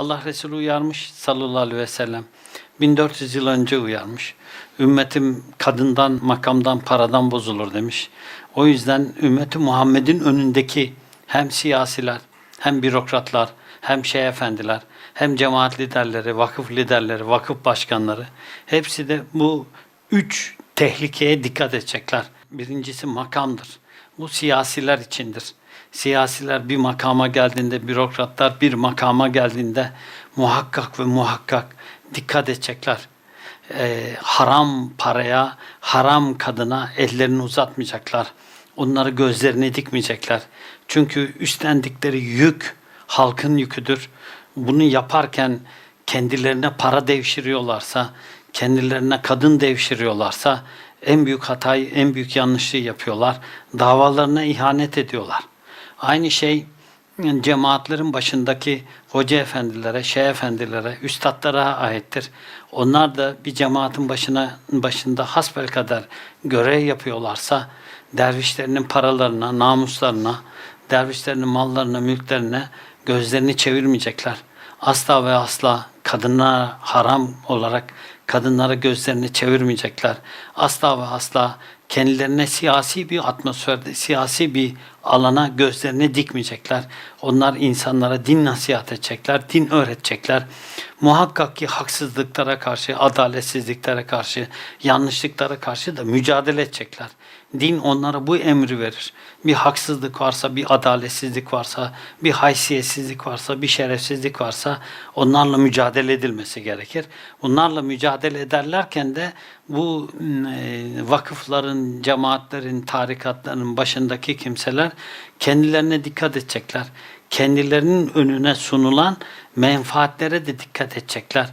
Allah Resulü uyarmış sallallahu aleyhi ve sellem. 1400 yıl önce uyarmış. Ümmetim kadından, makamdan, paradan bozulur demiş. O yüzden ümmeti Muhammed'in önündeki hem siyasiler, hem bürokratlar, hem şeyh efendiler, hem cemaat liderleri, vakıf liderleri, vakıf başkanları hepsi de bu üç tehlikeye dikkat edecekler. Birincisi makamdır. Bu siyasiler içindir. Siyasiler bir makama geldiğinde, bürokratlar bir makama geldiğinde muhakkak ve muhakkak dikkat edecekler. Ee, haram paraya, haram kadına ellerini uzatmayacaklar. Onları gözlerine dikmeyecekler. Çünkü üstlendikleri yük halkın yüküdür. Bunu yaparken kendilerine para devşiriyorlarsa, kendilerine kadın devşiriyorlarsa en büyük hatayı, en büyük yanlışlığı yapıyorlar. Davalarına ihanet ediyorlar. Aynı şey cemaatlerin başındaki hoca efendilere, şeyh efendilere, üstadlara aittir. Onlar da bir cemaatin başına başında hasbel kadar görev yapıyorlarsa dervişlerinin paralarına, namuslarına, dervişlerinin mallarına, mülklerine gözlerini çevirmeyecekler. Asla ve asla kadınlara haram olarak kadınlara gözlerini çevirmeyecekler. Asla ve asla kendilerine siyasi bir atmosferde, siyasi bir alana gözlerini dikmeyecekler. Onlar insanlara din nasihat edecekler, din öğretecekler. Muhakkak ki haksızlıklara karşı, adaletsizliklere karşı, yanlışlıklara karşı da mücadele edecekler. Din onlara bu emri verir. Bir haksızlık varsa, bir adaletsizlik varsa, bir haysiyetsizlik varsa, bir şerefsizlik varsa onlarla mücadele edilmesi gerekir. Bunlarla mücadele ederlerken de bu e, vakıfların, cemaatlerin, tarikatların başındaki kimseler kendilerine dikkat edecekler. Kendilerinin önüne sunulan menfaatlere de dikkat edecekler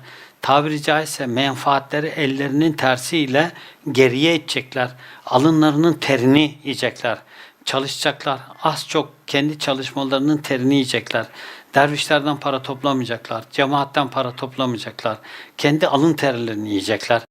tabiri caizse menfaatleri ellerinin tersiyle geriye itecekler. Alınlarının terini yiyecekler. Çalışacaklar. Az çok kendi çalışmalarının terini yiyecekler. Dervişlerden para toplamayacaklar. Cemaatten para toplamayacaklar. Kendi alın terlerini yiyecekler.